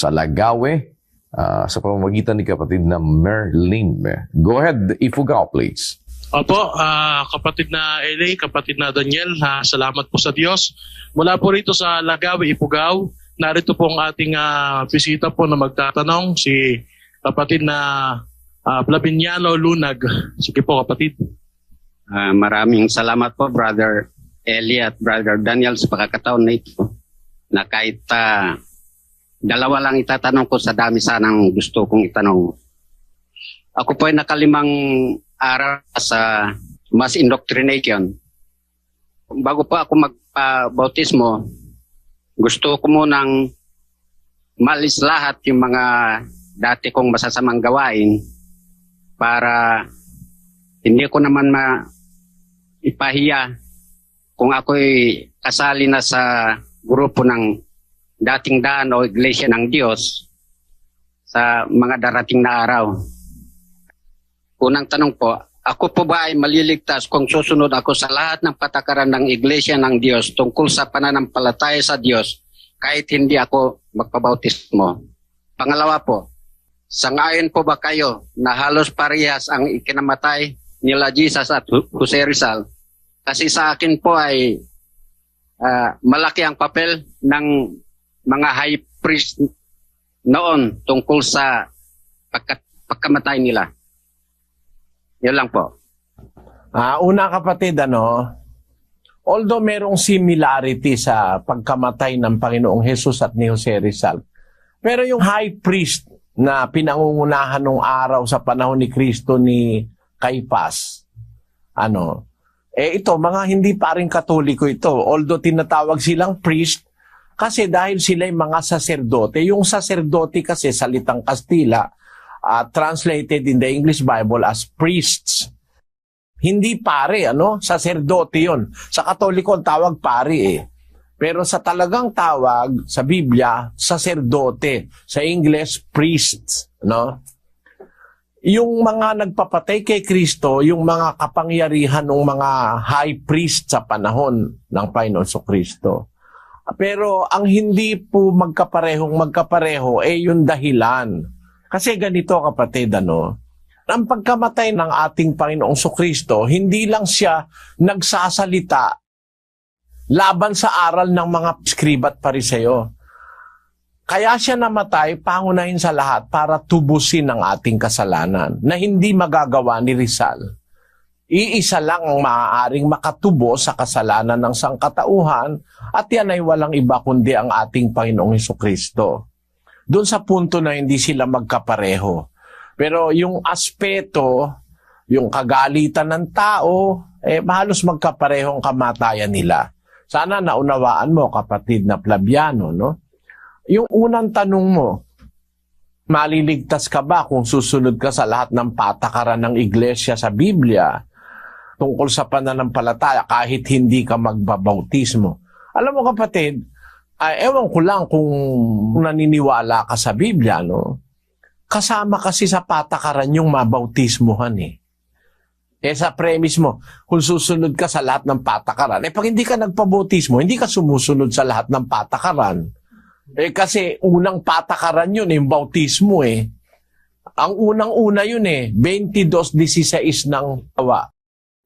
sa Lagawe ah, sa pamamagitan ni kapatid na Merlim. Go ahead, Ifugao, please. Opo, ah, kapatid na LA, kapatid na Daniel, ha, salamat po sa Diyos. Mula po rito sa Lagawi, Ipugaw, narito po ang ating ah, bisita po na magtatanong, si kapatid na uh, Flaviniano Lunag. Sige po kapatid. Ah, maraming salamat po, Brother Eli at Brother Daniel sa pagkakataon na ito na kahit ah, dalawa lang itatanong ko sa dami sanang gusto kong itanong. Ako po ay nakalimang araw sa mass indoctrination. Bago po ako magpa-bautismo, gusto ko munang malis lahat yung mga dati kong masasamang gawain para hindi ko naman ma ipahiya kung ako'y kasali na sa grupo ng dating daan o iglesia ng Diyos sa mga darating na araw. Unang tanong po, ako po ba ay maliligtas kung susunod ako sa lahat ng patakaran ng iglesia ng Diyos tungkol sa pananampalataya sa Diyos kahit hindi ako magpabautismo? Pangalawa po, sangayon po ba kayo na halos parehas ang ikinamatay nila Jesus at Jose Rizal? Kasi sa akin po ay ah, malaki ang papel ng mga high priest noon tungkol sa pagka, pagkamatay nila. Yun lang po. Ah, una kapatid, ano, although merong similarity sa pagkamatay ng Panginoong Jesus at ni Jose Rizal, pero yung high priest na pinangungunahan nung araw sa panahon ni Kristo ni Caipas, ano, eh ito, mga hindi pa rin katoliko ito. Although tinatawag silang priest, kasi dahil sila mga saserdote, yung saserdote kasi salitang Kastila, ah, translated in the English Bible as priests. Hindi pare, ano? Saserdote yon. Sa Katoliko, ang tawag pare eh. Pero sa talagang tawag sa Biblia, saserdote. Sa English, priests. No? Yung mga nagpapatay kay Kristo, yung mga kapangyarihan ng mga high priest sa panahon ng Panginoon Kristo. Pero ang hindi po magkaparehong magkapareho eh yung dahilan. Kasi ganito kapatid, ano, ang pagkamatay ng ating Panginoong Kristo, hindi lang siya nagsasalita laban sa aral ng mga skriba at pariseo. Kaya siya namatay, pangunahin sa lahat para tubusin ang ating kasalanan na hindi magagawa ni Rizal. Iisa lang ang maaaring makatubo sa kasalanan ng sangkatauhan at yan ay walang iba kundi ang ating Panginoong Heso Kristo. Doon sa punto na hindi sila magkapareho. Pero yung aspeto, yung kagalitan ng tao, eh halos magkaparehong kamatayan nila. Sana naunawaan mo, kapatid na Flaviano, no? Yung unang tanong mo, maliligtas ka ba kung susunod ka sa lahat ng patakaran ng iglesia sa Biblia tungkol sa pananampalataya kahit hindi ka magbabautismo? Alam mo kapatid, ay ewan ko lang kung naniniwala ka sa Biblia, no? Kasama kasi sa patakaran yung mabautismohan eh. Eh sa premise mo, kung susunod ka sa lahat ng patakaran, eh pag hindi ka nagpabautismo, hindi ka sumusunod sa lahat ng patakaran. Eh kasi unang patakaran yun, yung bautismo eh. Ang unang-una yun eh, 22.16 ng tawa.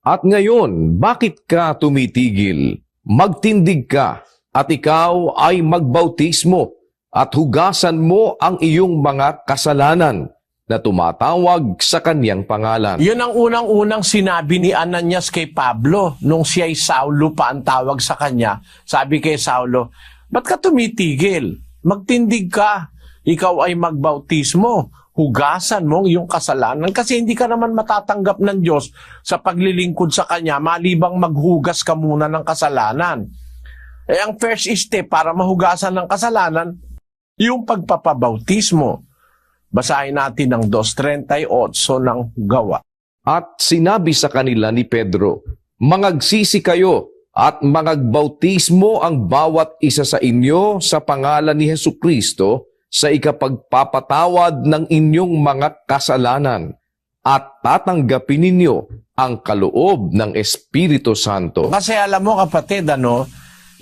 At ngayon, bakit ka tumitigil? Magtindig ka at ikaw ay magbautismo at hugasan mo ang iyong mga kasalanan na tumatawag sa kanyang pangalan. Yun ang unang-unang sinabi ni Ananias kay Pablo nung siya ay Saulo pa ang tawag sa kanya. Sabi kay Saulo, ba't ka tumitigil? Magtindig ka. Ikaw ay magbautismo. Hugasan mo ang iyong kasalanan kasi hindi ka naman matatanggap ng Diyos sa paglilingkod sa Kanya malibang maghugas ka muna ng kasalanan. Eh, ang first step para mahugasan ng kasalanan, yung pagpapabautismo. Basahin natin ang 2.38 ng gawa. At sinabi sa kanila ni Pedro, Mangagsisi kayo at mangagbautismo ang bawat isa sa inyo sa pangalan ni Hesu Kristo sa ikapagpapatawad ng inyong mga kasalanan at tatanggapin ninyo ang kaloob ng Espiritu Santo. Kasi alam mo kapatid, ano,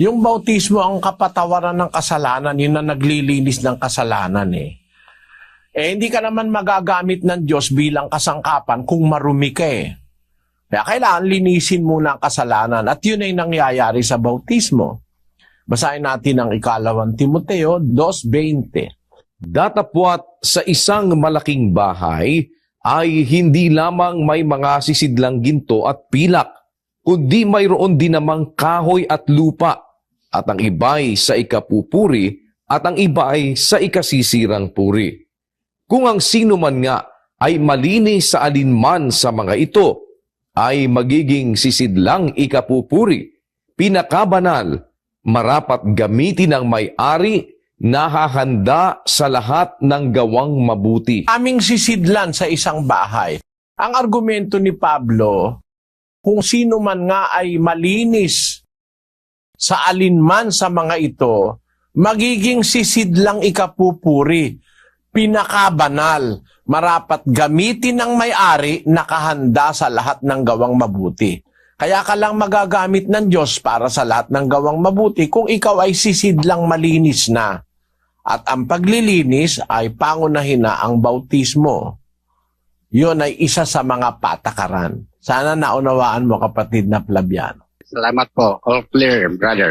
Yung bautismo ang kapatawaran ng kasalanan, yun na naglilinis ng kasalanan eh. Eh, hindi ka naman magagamit ng Diyos bilang kasangkapan kung marumi ka eh. Kaya kailangan linisin muna ang kasalanan at yun ay nangyayari sa bautismo. Basahin natin ang ikalawang Timoteo 2.20. Datapwat sa isang malaking bahay ay hindi lamang may mga sisidlang ginto at pilak, kundi mayroon din namang kahoy at lupa, at ang iba'y sa ikapupuri at ang iba'y sa ikasisirang puri. Kung ang sino man nga ay malinis sa alinman sa mga ito, ay magiging sisidlang ikapupuri, pinakabanal, marapat gamitin ng may-ari, nahahanda sa lahat ng gawang mabuti. aming sisidlan sa isang bahay. Ang argumento ni Pablo, kung sino man nga ay malinis sa alinman sa mga ito, magiging sisidlang ikapupuri, pinakabanal, marapat gamitin ng may-ari, nakahanda sa lahat ng gawang mabuti. Kaya ka lang magagamit ng Diyos para sa lahat ng gawang mabuti kung ikaw ay sisidlang malinis na. At ang paglilinis ay pangunahin na ang bautismo. Yun ay isa sa mga patakaran. Sana naunawaan mo kapatid na Flaviano. Salamat po. All clear, brother.